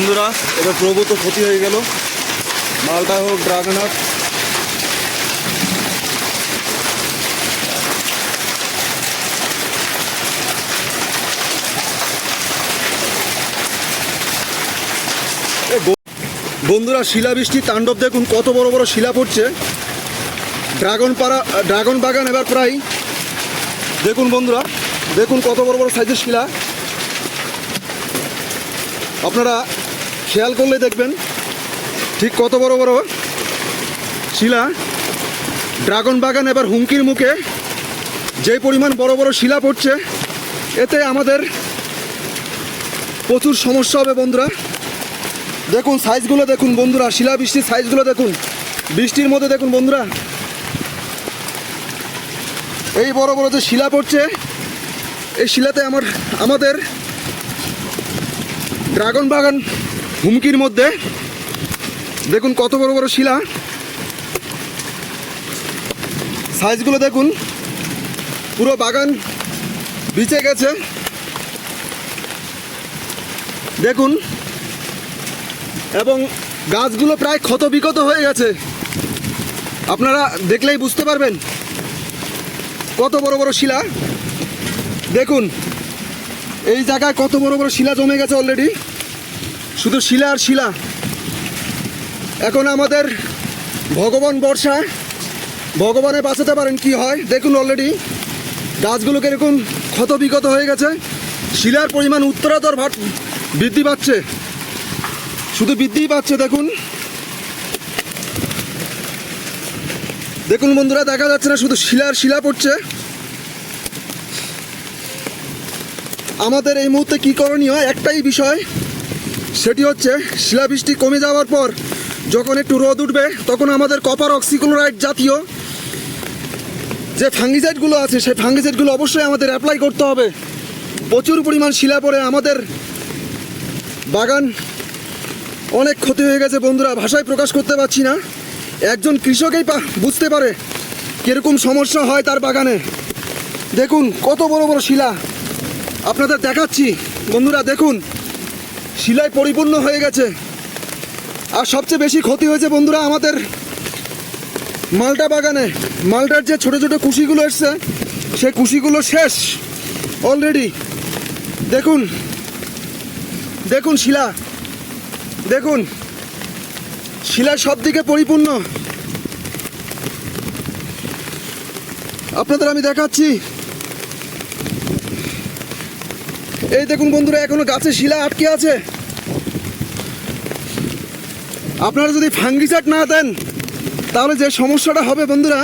বন্ধুরা, এবার প্রভূত ক্ষতি হয়ে গেল। মালটা হোক ড্রাগন হোক। বন্ধুরা, শিলাবৃষ্টি তাণ্ডব দেখুন, কত বড় বড় শিলা পড়ছে। ড্রাগন পাড়া ড্রাগন বাগান এবার প্রায়। দেখুন বন্ধুরা, দেখুন কত বড় বড় সাইজের শিলা। আপনারা খেয়াল করলে দেখবেন, ঠিক কত বড় বড় শিলা? ড্রাগন বাগান এবার হুমকির মুখে যে পরিমাণ বড় বড় শিলা পড়ছে, এতে আমাদের প্রচুর সমস্যা হবে বন্ধুরা। দেখুন সাইজগুলো দেখুন বন্ধুরা, শিলা বৃষ্টির সাইজগুলো দেখুন। বৃষ্টির মধ্যে দেখুন বন্ধুরা। এই বড় বড় যে শিলা পড়ছে, এই শিলাতে আমার আমাদের ড্রাগন বাগান হুমকির মধ্যে। দেখুন কত বড় বড় শিলা। সাইজগুলো দেখুন। পুরো বাগান বিচে গেছে। দেখুন। এবং গাছগুলো প্রায় ক্ষত বিকত হয়ে গেছে। আপনারা দেখলেই বুঝতে পারবেন কত বড় বড় শিলা। দেখুন, এই জায়গায় কত বড় বড় শিলা জমে গেছে অলরেডি শুধু শিলা আর শিলা। এখন আমাদের ভগবান বর্ষা ভগবানে বাঁচাতে পারেন কি হয়? দেখুন অলরেডি গাছগুলো কীরকম ক্ষত বিগত হয়ে গেছে। শিলার পরিমাণ উত্তরাতর ভাট বৃদ্ধি পাচ্ছে। শুধু বৃদ্ধিই পাচ্ছে, দেখুন। দেখুন বন্ধুরা, দেখা যাচ্ছে না শুধু শিলার শিলা পড়ছে। আমাদের এই মুহূর্তে কী করণীয় একটাই বিষয় সেটি হচ্ছে শিলাবৃষ্টি কমে যাওয়ার পর যখন একটু রোদ উঠবে, তখন আমাদের কপার অক্সিক্লোরাইড জাতীয় যে ফাঙ্গিসাইডগুলো আছে, সেই ফাঙ্গিসাইডগুলো অবশ্যই আমাদের অ্যাপ্লাই করতে হবে। প্রচুর পরিমাণ শিলা পড়ে, আমাদের বাগান অনেক ক্ষতি হয়ে গেছে বন্ধুরা, ভাষায় প্রকাশ করতে পারছি না। একজন কৃষকই বুঝতে পারে কীরকম সমস্যা হয় তার বাগানে। দেখুন কত বড় বড় শিলা। আপনাদের দেখাচ্ছি। বন্ধুরা, দেখুন। শিলায় পরিপূর্ণ হয়ে গেছে। আর সবচেয়ে বেশি ক্ষতি হয়েছে বন্ধুরা আমাদের মালটা বাগানে। মালটার যে ছোট ছোট কুশিগুলো এসছে, সেই কুশিগুলো শেষ অলরেডি দেখুন দেখুন শিলা। দেখুন, শিলা সব দিকে পরিপূর্ণ। আপনাদের আমি দেখাচ্ছি এই দেখুন বন্ধুরা, এখনও গাছে শিলা আটকে আছে। আপনারা যদি ফাঙ্গিসাইড না দেন, তাহলে যে সমস্যাটা হবে বন্ধুরা,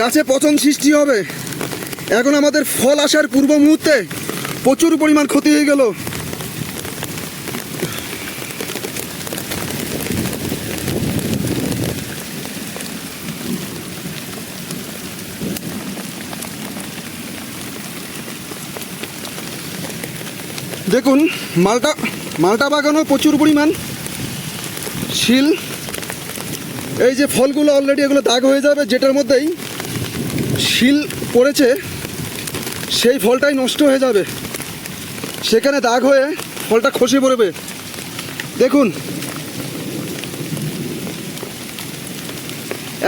গাছে পচন সৃষ্টি হবে। এখন আমাদের ফল আসার পূর্ব মুহূর্তে প্রচুর পরিমাণ ক্ষতি হয়ে গেল। দেখুন, মালটা মালটা বাগানও প্রচুর পরিমাণ। শিল, এই যে ফলগুলো অলরেডি এগুলো দাগ হয়ে যাবে যেটার মধ্যেই শিল পড়েছে, সেই ফলটাই নষ্ট হয়ে যাবে। সেখানে দাগ হয়ে ফলটা খসে পড়বে। দেখুন।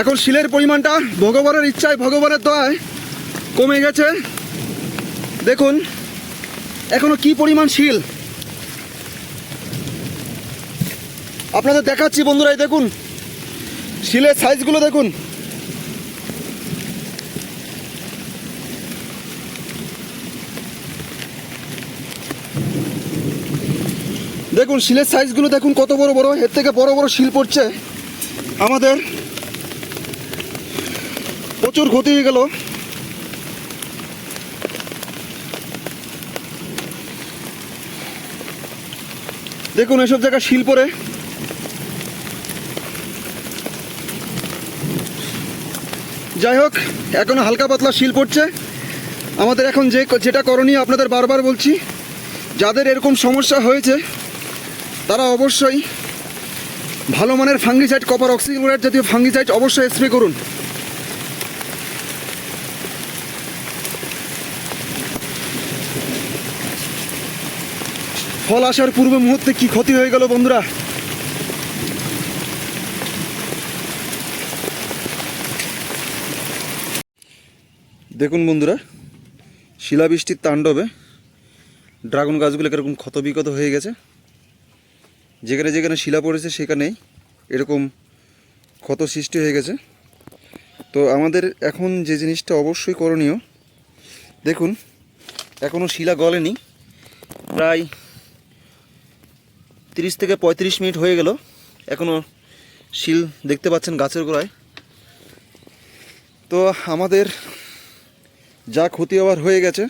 এখন শিলের পরিমাণটা ভগবানের ইচ্ছায়, ভগবানের দয়ায় কমে গেছে। দেখুন। এখনও কি পরিমাণ শিল? আপনাদের দেখাচ্ছি বন্ধুরা, এই দেখুন। শিলের সাইজগুলো দেখুন। দেখুন, শিলের সাইজগুলো দেখুন, কত বড় বড়। এর থেকে বড় বড় শিল পড়ছে আমাদের। প্রচুর ক্ষতি হয়ে গেল। দেখুন এসব জায়গায় শিল পরে যাই হোক, এখনও হালকা পাতলা শিল পড়ছে। আমাদের এখন যে যেটা করণীয় আপনাদের বারবার বলছি, যাদের এরকম সমস্যা হয়েছে, তারা অবশ্যই ভালো মানের ফাঙ্গিসাইড কপার অক্সিক্লোরাইড জাতীয় ফাঙ্গিসাইড অবশ্যই স্প্রে করুন। ফল আসার পূর্ব মুহূর্তে কি ক্ষতি হয়ে গেল বন্ধুরা? দেখুন বন্ধুরা, শিলাবৃষ্টির তাণ্ডবে ড্রাগন গাছগুলো এরকম ক্ষত বিক্ষত হয়ে গেছে। যেখানে যেখানে শিলা পড়েছে সেখানেই এরকম ক্ষত সৃষ্টি হয়ে গেছে। তো আমাদের এখন যে জিনিসটা অবশ্যই করণীয়, দেখুন এখনও শিলা গলেনি। প্রায় তিরিশ থেকে পঁয়ত্রিশ মিনিট হয়ে গেল। এখনও শিল দেখতে পাচ্ছেন গাছের গোড়ায়। তো আমাদের যা ক্ষতি হওয়ার হয়ে গেছে,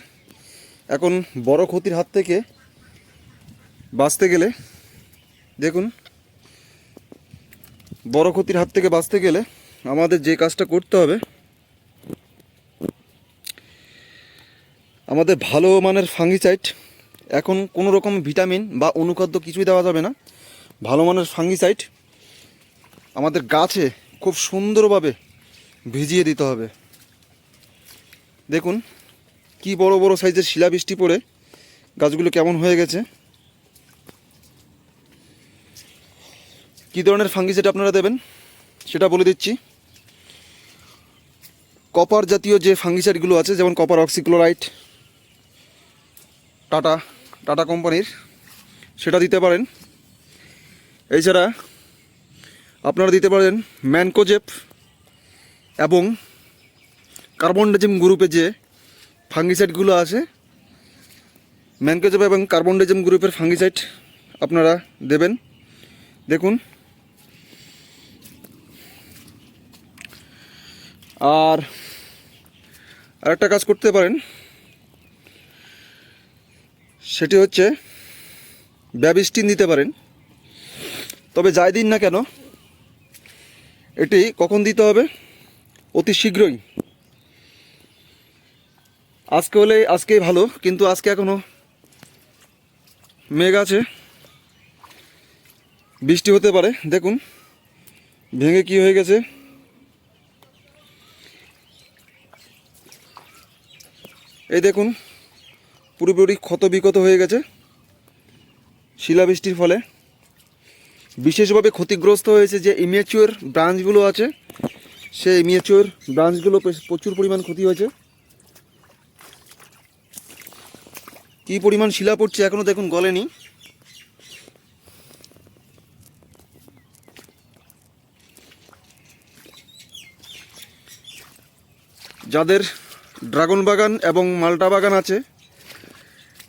এখন বড় ক্ষতির হাত থেকে বাঁচতে গেলে, দেখুন, বড় ক্ষতির হাত থেকে বাঁচতে গেলে আমাদের যে কাজটা করতে হবে, আমাদের ভালো মানের ফাঙ্গিসাইড এখন কোনো রকম ভিটামিন বা অনুখাদ্য কিছুই দেওয়া যাবে না। ভালো মানের ফাঙ্গিসাইড আমাদের গাছে খুব সুন্দরভাবে ভিজিয়ে দিতে হবে। দেখুন, কি বড় বড় সাইজের শিলাবৃষ্টি পড়ে, গাছগুলো কেমন হয়ে গেছে। কী ধরনের ফাঙ্গিসাইড আপনারা দেবেন, সেটা বলে দিচ্ছি। কপার জাতীয় যে ফাঙ্গিসাইডগুলো আছে, যেমন কপার অক্সিক্লোরাইট টাটা। টাটা কোম্পানির, সেটা দিতে পারেন। এছাড়া আপনারা দিতে পারেন ম্যানকোজেপ এবং কার্বনডাজিম গ্রুপে যে ফাঙ্গিসাইডগুলো আছে, ম্যানকোজেপ এবং কার্বনডাজিম গ্রুপের ফাঙ্গিসাইড আপনারা দেবেন। দেখুন। আর আরেকটা কাজ করতে পারেন সেটি হচ্ছে ব্যাবিস্টিন দিতে পারেন। তবে যাই দিন না কেন, এটি কখন দিতে হবে? অতি শীঘ্রই। আজকে হলে, আজকেই ভালো, কিন্তু আজকে এখনও মেঘ আছে। বৃষ্টি হতে পারে, দেখুন, ভেঙে কি হয়ে গেছে। এই দেখুন পুরোপুরি ক্ষত বিক্ষত হয়ে গেছে। শিলাবৃষ্টির ফলে। বিশেষভাবে ক্ষতিগ্রস্ত হয়েছে যে ইমেচিওর ব্রাঞ্চগুলো আছে, সেই ইমেচিওর ব্রাঞ্চগুলো প্রচুর পরিমাণ ক্ষতি হয়েছে। কি পরিমাণ শিলা পড়ছে এখনও দেখুন, গলেনি। যাদের ড্রাগন বাগান এবং মাল্টা বাগান আছে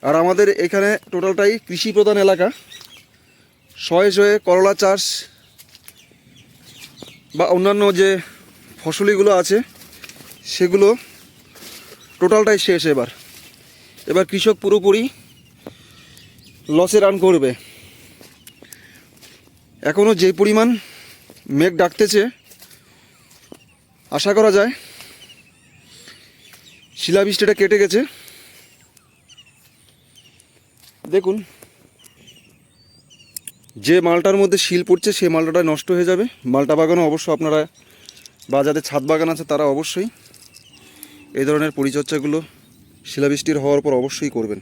আর আমাদের এখানে টোটালটাই কৃষি প্রধান এলাকা। শয়ে শয়ে করলা চাষ বা অন্যান্য যে ফসলিগুলো আছে, সেগুলো টোটালটাই শেষ এবার। এবার কৃষক পুরোপুরি লসে রান করবে। এখনও যে পরিমাণ মেঘ ডাকতেছে, আশা করা যায় শিলাবৃষ্টিটা কেটে গেছে। দেখুন, যে মালটার মধ্যে শিল পড়ছে সেই মালটাটা নষ্ট হয়ে যাবে। মালটা বাগানও অবশ্য আপনারা বা যাদের ছাদ বাগান আছে, তারা অবশ্যই এই ধরনের পরিচর্যাগুলো শিলাবৃষ্টির হওয়ার পর অবশ্যই করবেন।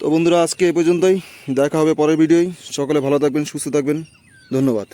তো বন্ধুরা, আজকে এ পর্যন্তই। দেখা হবে পরের ভিডিওয়। সকলে ভালো থাকবেন, সুস্থ থাকবেন। ধন্যবাদ।